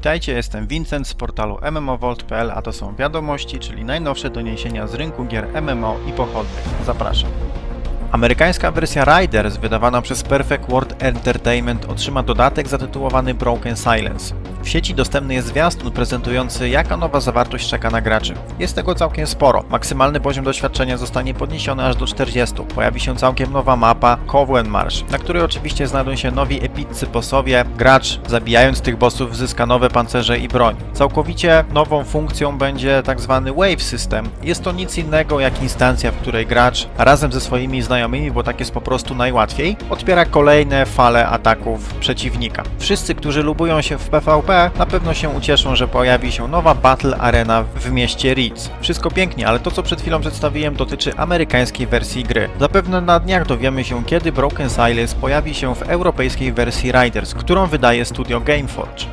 Witajcie, jestem Vincent z portalu MMOVolt.pl, a to są wiadomości, czyli najnowsze doniesienia z rynku gier MMO i pochodnych. Zapraszam. Amerykańska wersja Riders, wydawana przez Perfect World Entertainment, otrzyma dodatek zatytułowany Broken Silence. W sieci dostępny jest zwiastun prezentujący, jaka nowa zawartość czeka na graczy. Jest tego całkiem sporo. Maksymalny poziom doświadczenia zostanie podniesiony aż do 40. Pojawi się całkiem nowa mapa Coven Marsh, na której oczywiście znajdą się nowi epiccy bossowie. Gracz, zabijając tych bossów, zyska nowe pancerze i broń. Całkowicie nową funkcją będzie tak zwany Wave System. Jest to nic innego jak instancja, w której gracz razem ze swoimi znajomymi, bo tak jest po prostu najłatwiej, odpiera kolejne fale ataków przeciwnika. Wszyscy, którzy lubują się w PvP, na pewno się ucieszą, że pojawi się nowa Battle Arena w mieście Leeds. Wszystko pięknie, ale to co przed chwilą przedstawiłem dotyczy amerykańskiej wersji gry. Zapewne na dniach dowiemy się, kiedy Broken Silence pojawi się w europejskiej wersji Riders, którą wydaje studio Gameforge.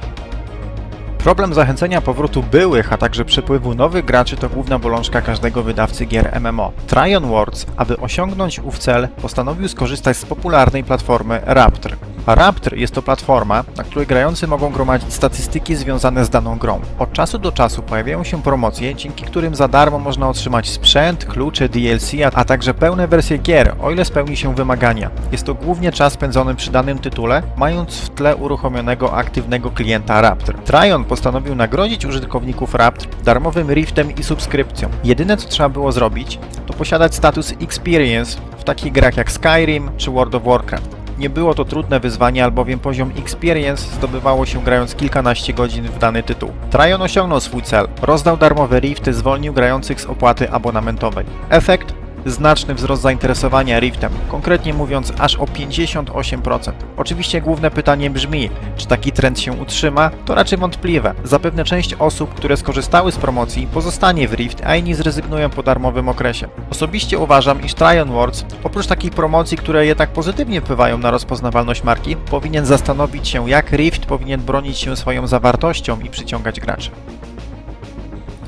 Problem zachęcenia powrotu byłych, a także przepływu nowych graczy to główna bolączka każdego wydawcy gier MMO. Tryon Worlds, aby osiągnąć ów cel, postanowił skorzystać z popularnej platformy Raptor. Raptor jest to platforma, na której grający mogą gromadzić statystyki związane z daną grą. Od czasu do czasu pojawiają się promocje, dzięki którym za darmo można otrzymać sprzęt, klucze, DLC, a także pełne wersje gier, o ile spełni się wymagania. Jest to głównie czas spędzony przy danym tytule, mając w tle uruchomionego aktywnego klienta Raptor. Tryon postanowił nagrodzić użytkowników Raptor darmowym riftem i subskrypcją. Jedyne co trzeba było zrobić, to posiadać status Experience w takich grach jak Skyrim czy World of Warcraft. Nie było to trudne wyzwanie, albowiem poziom Experience zdobywało się grając kilkanaście godzin w dany tytuł. Tryon osiągnął swój cel. Rozdał darmowe rifty, zwolnił grających z opłaty abonamentowej. Efekt? Znaczny wzrost zainteresowania Riftem, konkretnie mówiąc aż o 58%. Oczywiście główne pytanie brzmi, czy taki trend się utrzyma? To raczej wątpliwe. Zapewne część osób, które skorzystały z promocji pozostanie w Rift, a inni zrezygnują po darmowym okresie. Osobiście uważam, iż Tryon Worlds, oprócz takich promocji, które jednak pozytywnie wpływają na rozpoznawalność marki, powinien zastanowić się jak Rift powinien bronić się swoją zawartością i przyciągać graczy.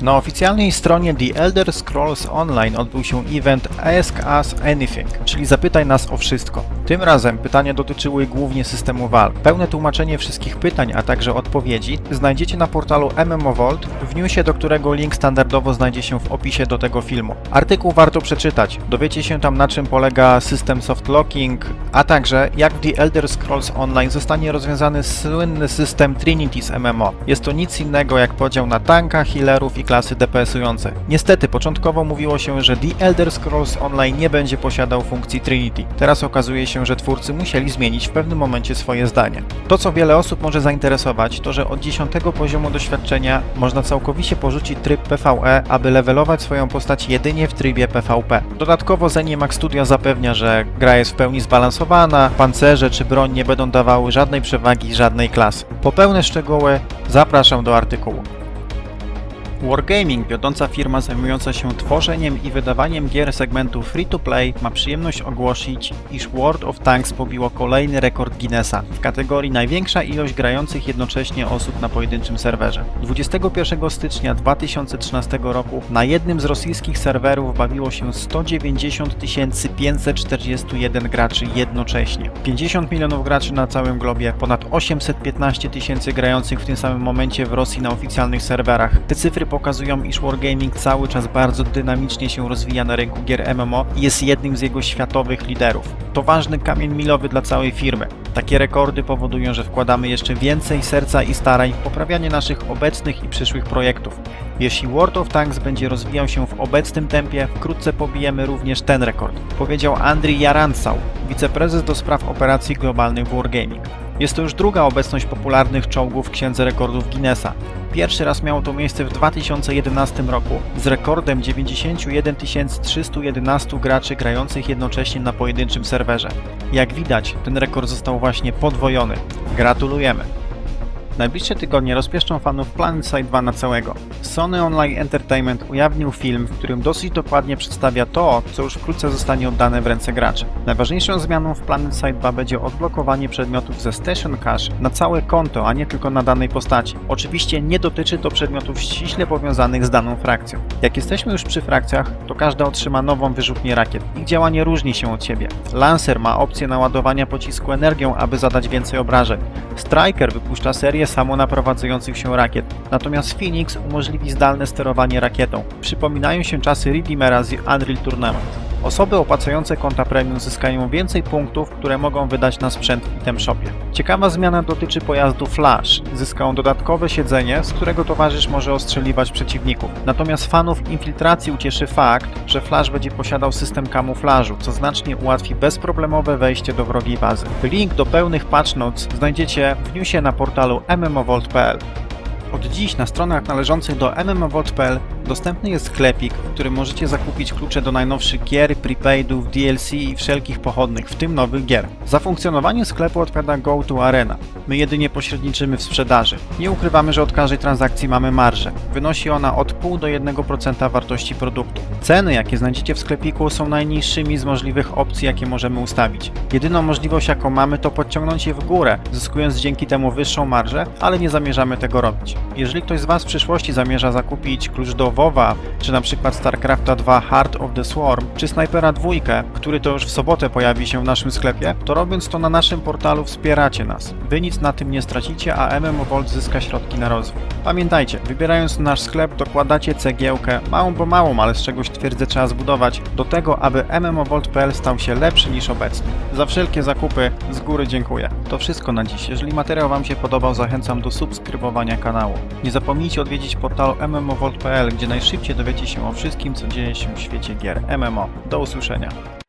Na oficjalnej stronie The Elder Scrolls Online odbył się event Ask Us Anything, czyli zapytaj nas o wszystko. Tym razem pytania dotyczyły głównie systemu walk. Pełne tłumaczenie wszystkich pytań, a także odpowiedzi znajdziecie na portalu MMO Vault, w newsie do którego link standardowo znajdzie się w opisie do tego filmu. Artykuł warto przeczytać, dowiecie się tam na czym polega system soft locking, a także jak w The Elder Scrolls Online zostanie rozwiązany słynny system Trinity z MMO. Jest to nic innego jak podział na tanka, healerów i klasy DPS-ujące. Niestety, początkowo mówiło się, że The Elder Scrolls Online nie będzie posiadał funkcji Trinity. Teraz okazuje się, że twórcy musieli zmienić w pewnym momencie swoje zdanie. To, co wiele osób może zainteresować, to że od 10 poziomu doświadczenia można całkowicie porzucić tryb PvE, aby levelować swoją postać jedynie w trybie PvP. Dodatkowo Zenimax Studio zapewnia, że gra jest w pełni zbalansowana, pancerze czy broń nie będą dawały żadnej przewagi żadnej klasy. Po pełne szczegóły zapraszam do artykułu. Wargaming, wiodąca firma zajmująca się tworzeniem i wydawaniem gier segmentu free-to-play, ma przyjemność ogłosić, iż World of Tanks pobiło kolejny rekord Guinnessa w kategorii największa ilość grających jednocześnie osób na pojedynczym serwerze. 21 stycznia 2013 roku na jednym z rosyjskich serwerów bawiło się 190 541 graczy jednocześnie. 50 milionów graczy na całym globie, ponad 815 tysięcy grających w tym samym momencie w Rosji na oficjalnych serwerach. Te cyfry pokazują, iż Wargaming cały czas bardzo dynamicznie się rozwija na rynku gier MMO i jest jednym z jego światowych liderów. To ważny kamień milowy dla całej firmy. Takie rekordy powodują, że wkładamy jeszcze więcej serca i starań w poprawianie naszych obecnych i przyszłych projektów. Jeśli World of Tanks będzie rozwijał się w obecnym tempie, wkrótce pobijemy również ten rekord, powiedział Andrii Jarancał, wiceprezes do spraw operacji globalnych w Wargaming. Jest to już druga obecność popularnych czołgów w Księdze Rekordów Guinnessa. Pierwszy raz miało to miejsce w 2011 roku z rekordem 91 311 graczy grających jednocześnie na pojedynczym serwerze. Jak widać, ten rekord został właśnie podwojony. Gratulujemy! Najbliższe tygodnie rozpieszczą fanów PlanetSide 2 na całego. Sony Online Entertainment ujawnił film, w którym dosyć dokładnie przedstawia to, co już wkrótce zostanie oddane w ręce graczy. Najważniejszą zmianą w PlanetSide 2 będzie odblokowanie przedmiotów ze Station Cache na całe konto, a nie tylko na danej postaci. Oczywiście nie dotyczy to przedmiotów ściśle powiązanych z daną frakcją. Jak jesteśmy już przy frakcjach, to każda otrzyma nową wyrzutnię rakiet. Ich działanie różni się od siebie. Lancer ma opcję naładowania pocisku energią, aby zadać więcej obrażeń. Striker wypuszcza serię samonaprowadzających się rakiet, natomiast Phoenix umożliwi zdalne sterowanie rakietą. Przypominają się czasy Redeemera z Unreal Tournament. Osoby opłacające konta premium zyskają więcej punktów, które mogą wydać na sprzęt w item shopie. Ciekawa zmiana dotyczy pojazdu Flash. Zyskają dodatkowe siedzenie, z którego towarzysz może ostrzeliwać przeciwników. Natomiast fanów infiltracji ucieszy fakt, że Flash będzie posiadał system kamuflażu, co znacznie ułatwi bezproblemowe wejście do wrogiej bazy. Link do pełnych patch notes znajdziecie w newsie na portalu mmovolt.pl. Od dziś na stronach należących do mmovolt.pl dostępny jest sklepik, w którym możecie zakupić klucze do najnowszych gier, prepaidów, DLC i wszelkich pochodnych, w tym nowych gier. Za funkcjonowanie sklepu odpowiada GoToArena. My jedynie pośredniczymy w sprzedaży. Nie ukrywamy, że od każdej transakcji mamy marżę. Wynosi ona od 0,5 do 1% wartości produktu. Ceny, jakie znajdziecie w sklepiku, są najniższymi z możliwych opcji, jakie możemy ustawić. Jedyną możliwość, jaką mamy, to podciągnąć je w górę, zyskując dzięki temu wyższą marżę, ale nie zamierzamy tego robić. Jeżeli ktoś z Was w przyszłości zamierza zakupić klucz do WoWa, czy na przykład StarCrafta 2 Heart of the Swarm, czy Snipera 2, który to już w sobotę pojawi się w naszym sklepie, to robiąc to na naszym portalu wspieracie nas. Wy nic na tym nie stracicie, a MMO Vault zyska środki na rozwój. Pamiętajcie, wybierając nasz sklep dokładacie cegiełkę, małą bo małą, ale z czegoś twierdzę trzeba zbudować, do tego, aby MMOVolt.pl stał się lepszy niż obecny. Za wszelkie zakupy z góry dziękuję. To wszystko na dziś. Jeżeli materiał Wam się podobał, zachęcam do subskrybowania kanału. Nie zapomnijcie odwiedzić portalu mmovolt.pl, gdzie najszybciej dowiecie się o wszystkim, co dzieje się w świecie gier MMO. Do usłyszenia.